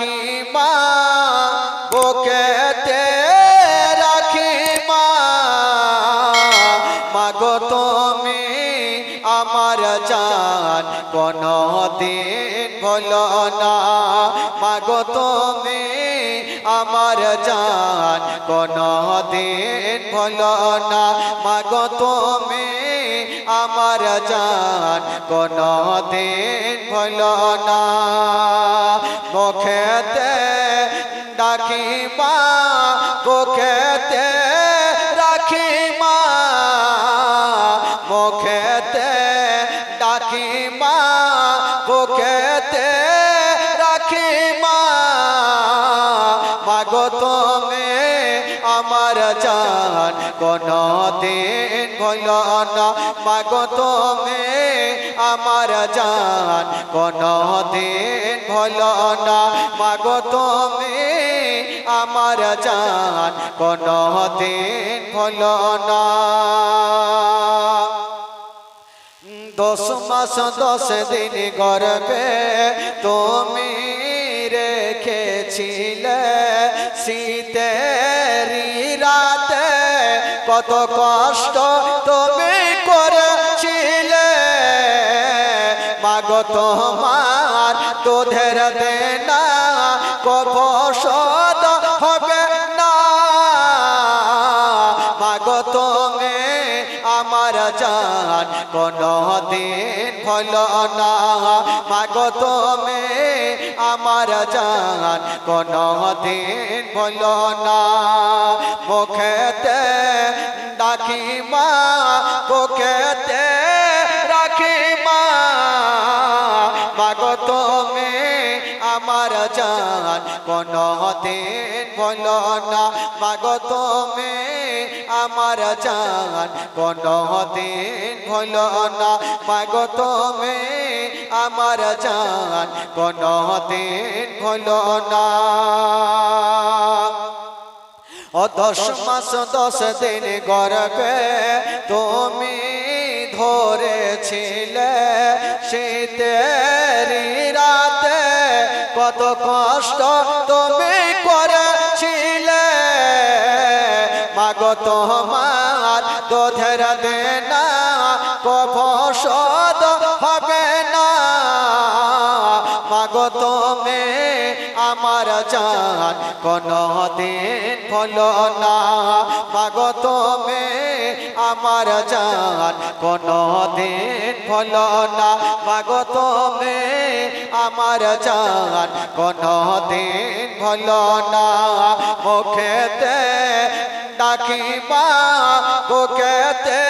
ডাকি মা, বুকেতে রাখি মা। জান কোন দিন বলো না। মাগো তুমি আমার জান কোন দিন বলো না। মাগো তুমি আমার জান কোন দিন বলো না। মুখেতে ডাকিবা বুকেতে রাখি কোন দিন ভুল না মাগো তুমি আমার জান। কোন দিন ভুল না মাগো তুমি আমার জান। কোন দিন ভুল না দশ মাস দশ দিন গর্বে তুমি কত কষ্ট তুমি করেছিলে। মাগো তোমার তোধের দেনা কবসদ হবে না। মাগো তোমে আমার জান কোন দিন না মাগো তুমি আমার জান। কোন দিন বল না মুখেতে ডাকি মা বুকেতে তুমি আমার জান কোন দিন ভুল না। মাগো আমার জান কোন দিন ভুল না। মাগো তুমি আমার জান কোন দিন ভুল না। ও দশ মাস, দশ দিন গর্বে তুমি ধরেছিলে। শীতেরি রাতে কত কষ্ট তুমি করেছিলে। মাগো তোমার দোধের দেনা কবসদ হবে না। মাগো তুমি আমার জান কোন দিন ভুল না। মাগো তুমি আমার জান কোন দিন ভুল না। মাগো তুমি আমার জান কোন দিন ভুল না। মুখেতে ডাকি মা বুকেতে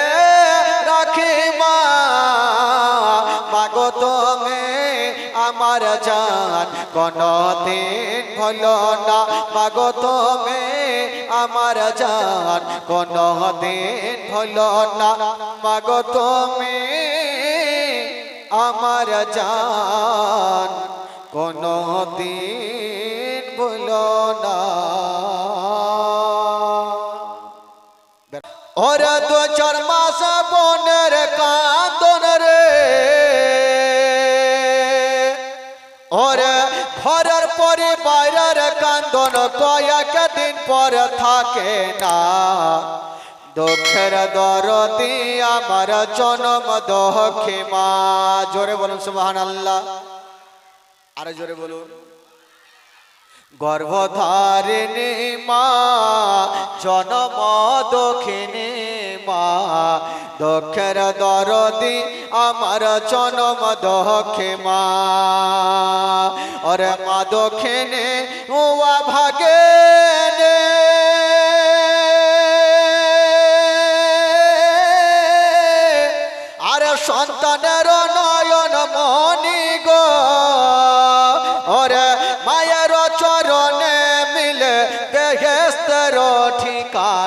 আমার জান কোন দিন ভুল না। মাগো তুমি আমার জান কোন দিন ভুল না। মাগো তুমি আমার জান কোন দিন ভুল না। ওরে দু চার মাস বনের থাকে না। দুঃখের দরদি আমার জনম দক্ষে মা। জোরে বলুন সুবহান আল্লাহ আরে জোরে বলুন। গর্ভধারিণী মা, জনম দক্ষিণী মা। দক্ষের দরদি আমার জনম দক্ষে মা। ওরে মা দক্ষিণে উয়া ভাগে।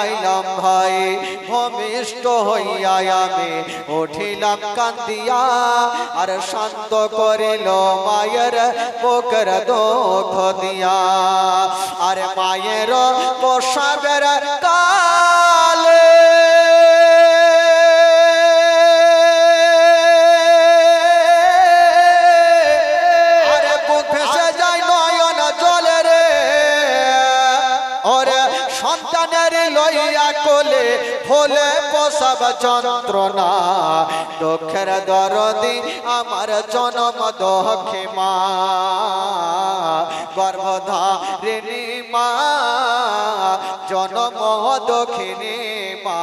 আইলাম ভাই? ভমিষ্ট হইয়া আমি উঠিলাম কান্দিয়া, আর শান্ত করিল মায়ের পোকর দুঃখ দিয়া। আর মায়ের পোষাবের কালে ভোলে প্রসব যন্ত্রণা। দুঃখের দরদি আমার জনম দক্ষে মা গর্ভধারিণী মা, জনম দক্ষিণী মা।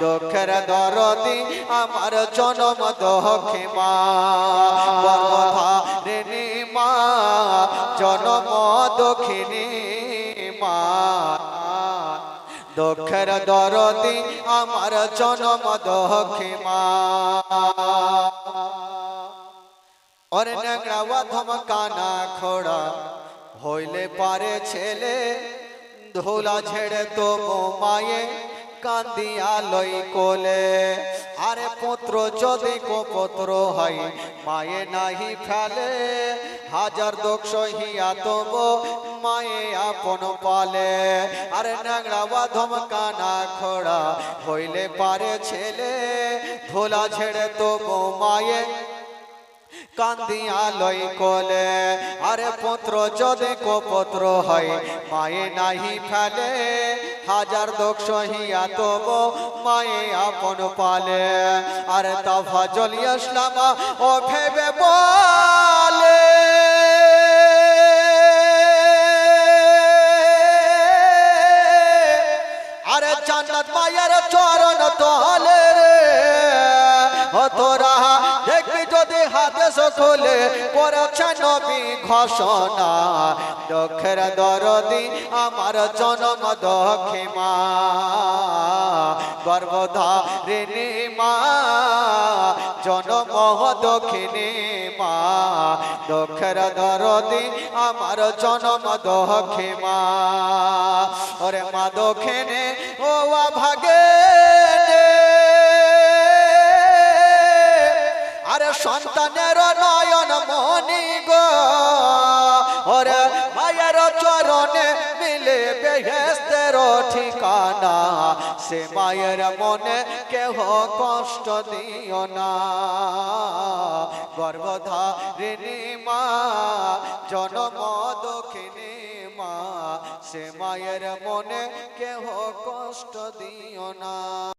দুঃখের দরদি আমার জনম দক্ষে মা গর্ভধারিণী মা, জনম দক্ষিণী মা। দুঃখের দরদি আমার জনম দক্ষে মা অরে খোড়া, হইলে পারে ছেলে, ধোলা ঝেড়ে তো মায়ে কান্দিয়া লই কোলে। আরে পুত্র, যদি কুপুত্র হয়, মায়ে নাহি ফেলে। হাজার দোষ হিয়া তব মায়ে আপন পালে। আরে ন্যাংরা ধমকানা খোড়া হইলে পারে ছেলে। ধোলা ছেড়ে তো মায়ে কান্দিয়া লই কোলে। আরে পুত্র, যদি কো পুত্র হয়, মায়ে নাহি ফেলে। হাজার দোষ হিয়া তব মায়ে আপন পালে। আর তা ফজল ইসলামা ও ভেবে সকলে করেছে নবী ঘোষণা। দক্ষের দরদি আমার জনম দক্ষে মা গর্ভধারিণী মা, জনম দক্ষিণী মা। দক্ষের দরদি আমার জনম দক্ষে মা ওরে মা দক্ষিণে, ও ভাগে। সন্তানের নয়ন মনি গো। ওরে মায়ের চরণে মিলে বেহেস্তের ঠিকানা। সে মায়ের মনে কেহ কষ্ট দিও না। গর্ভধারিণী মা, জনম দক্ষিণী মা, সে মায়ের মনে কেহ কষ্ট দিও না।